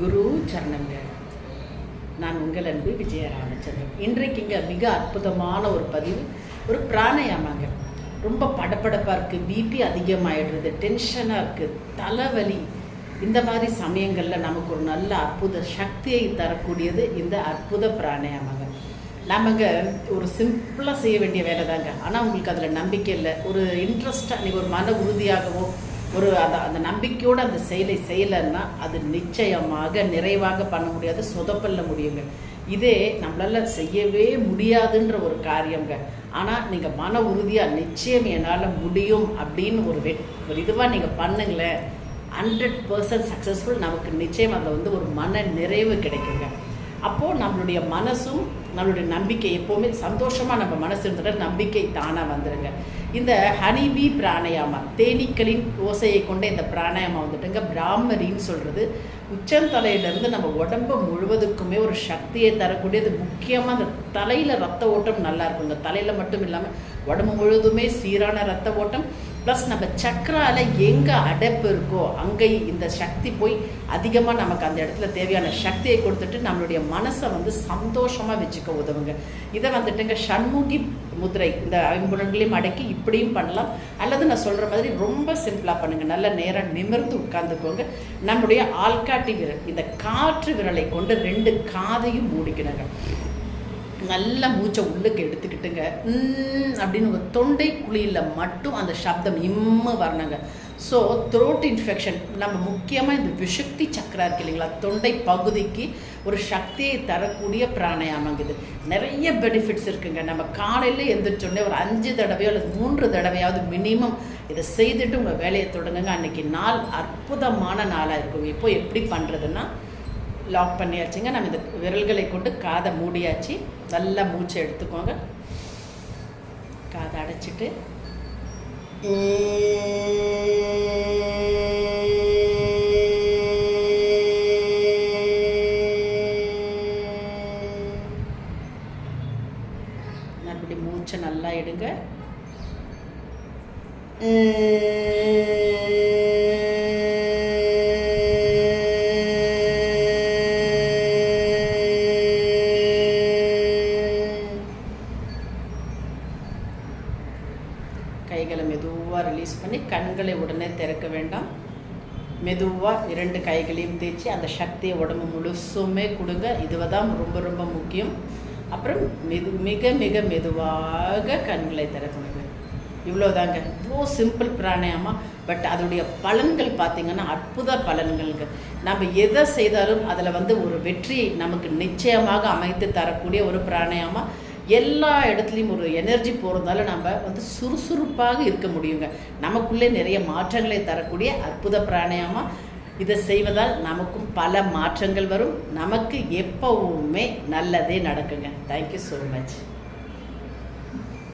குரு சரணங்க நான் உங்கள் அன்பு விஜய ராமச்சந்திரன் இன்றைக்கு இங்கே மிக அற்புதமான ஒரு பதிவு. ஒரு பிராணாயாமாங்க. ரொம்ப படபடப்பாக இருக்குது பிபி அதிகமாகிடுறது டென்ஷனாக இருக்குது தலைவலி. இந்த மாதிரி சமயங்களில் நமக்கு ஒரு நல்ல அற்புத சக்தியை தரக்கூடியது இந்த அற்புத பிராணாயாமங்க. நமக்கு ஒரு சிம்பிளாக செய்ய வேண்டிய வேலை தாங்க ஆனால் உங்களுக்கு அதில் நம்பிக்கை இல்லை. ஒரு இன்ட்ரெஸ்டாக நீங்கள் ஒரு மன உறுதியாகவோ ஒரு அந்த அந்த நம்பிக்கையோடு அந்த செயலை செய்யலைன்னா அது நிச்சயமாக நிறைவாக பண்ண முடியாது சொதப்பல்ல முடியுங்க. இதே நம்மளால் செய்யவே முடியாதுன்ற ஒரு காரியங்க. ஆனால் நீங்கள் மன உறுதியாக நிச்சயம் என்னால் முடியும் அப்படின்னு ஒரு வெ ஒரு இதுவாக நீங்கள் பண்ணுங்களேன். ஹண்ட்ரட் பர்சன்ட் சக்ஸஸ்ஃபுல் நமக்கு நிச்சயம் அதில் வந்து ஒரு மன நிறைவு கிடைக்குங்க. அப்போது நம்மளுடைய மனசும் நம்மளுடைய நம்பிக்கை எப்போவுமே சந்தோஷமாக நம்ம மனசு இருந்துட்டு நம்பிக்கை தானாக வந்துடுங்க இந்த ஹனிபி பிராணயாமா தேனீக்களின் ஓசையை கொண்ட இந்த பிராணாயாமா வந்துட்டுங்க பிராமரின்னு சொல்கிறது உச்சந்தலையிலேருந்து நம்ம உடம்பு முழுவதுக்குமே ஒரு சக்தியை தரக்கூடியது. முக்கியமாக அந்த தலையில் ரத்த ஓட்டம் நல்லா இருக்கும். இந்த தலையில் மட்டும் இல்லாமல் உடம்பு முழுவதுமே சீரான ரத்த ஓட்டம். ப்ளஸ் நம்ம சக்கரால எங்கே அடைப்பு இருக்கோ அங்கே இந்த சக்தி போய் அதிகமாக நமக்கு அந்த இடத்துல தேவையான சக்தியை கொடுத்துட்டு நம்மளுடைய மனசை வந்து சந்தோஷமாக வச்சுக்க உதவுங்க. இதை வந்துட்டுங்க சண்முகி முதிரை இந்த ஐம்புலன்களையும் அடக்கி இப்படியும் பண்ணலாம். அல்லது நான் சொல்கிற மாதிரி ரொம்ப சிம்பிளாக பண்ணுங்கள் நல்ல நேரம் நிமிர்ந்து உட்காந்துக்கோங்க நம்முடைய ஆள்காட்டி விரல் இந்த காற்று விரலை கொண்டு ரெண்டு காதையும் மூடிக்கணுங்க. நல்ல மூச்சை உள்ளுக்கு எடுத்துக்கிட்டுங்க. ம் அப்படின்னு உங்கள் தொண்டை குழியில் மட்டும் அந்த சப்தம் இம்மு வரணுங்க. ஸோ த்ரோட் இன்ஃபெக்ஷன் நம்ம முக்கியமாக இந்த விஷக்தி சக்கரா இருக்கு இல்லைங்களா? தொண்டை பகுதிக்கு ஒரு சக்தியை தரக்கூடிய பிராணாயாமங்க இது. நிறைய பெனிஃபிட்ஸ் இருக்குங்க. நம்ம காலையில் எழுந்திரிச்சோடனே ஒரு அஞ்சு தடவையோ அல்லது மூன்று தடவையாவது மினிமம் இதை செய்துட்டு உங்கள் வேலையை தொடங்குங்க. அன்றைக்கி நாள் அற்புதமான நாளாக இருக்கும் இப்போ எப்படி பண்ணுறதுன்னா லாக் பண்ணியாச்சுங்க. நம்ம இந்த விரல்களை கொண்டு காதை மூடியாச்சு. நல்லா மூச்சை எடுத்துக்கோங்க. காதை அடைச்சிட்டு. மறுபடியும் மூச்சை நல்லா எடுங்க. கைகளை மெதுவாக ரிலீஸ் பண்ணி கண்களை உடனே திறக்க வேண்டாம். மெதுவாக இரண்டு கைகளையும் தேய்ச்சி அந்த சக்தியை உடம்பு முழுசுமே கொடுங்க. இதுதான் ரொம்ப ரொம்ப முக்கியம். அப்புறம் மெது மிக மிக மெதுவாக கண்களை திறக்கணுங்க இவ்வளோதாங்க இவ்வளோ சிம்பிள் பிராணாயாமா பட் அதோடைய பலன்கள் பார்த்திங்கன்னா அற்புத பலன்களுங்க. நம்ம எதை செய்தாலும் அதில் வந்து ஒரு வெற்றி நமக்கு நிச்சயமாக அமைத்து தரக்கூடிய ஒரு பிராணாயாமா எல்லா இடத்துலையும் ஒரு எனர்ஜி போகிறதால நம்ம வந்து சுறுசுறுப்பாக இருக்க முடியுங்க. நமக்குள்ளே நிறைய மாற்றங்களை தரக்கூடிய அற்புத பிராணாயாமா இதை செய்வதால் நமக்கும் பல மாற்றங்கள் வரும். நமக்கு எப்பவுமே நல்லதே நடக்குங்க. Thank you so much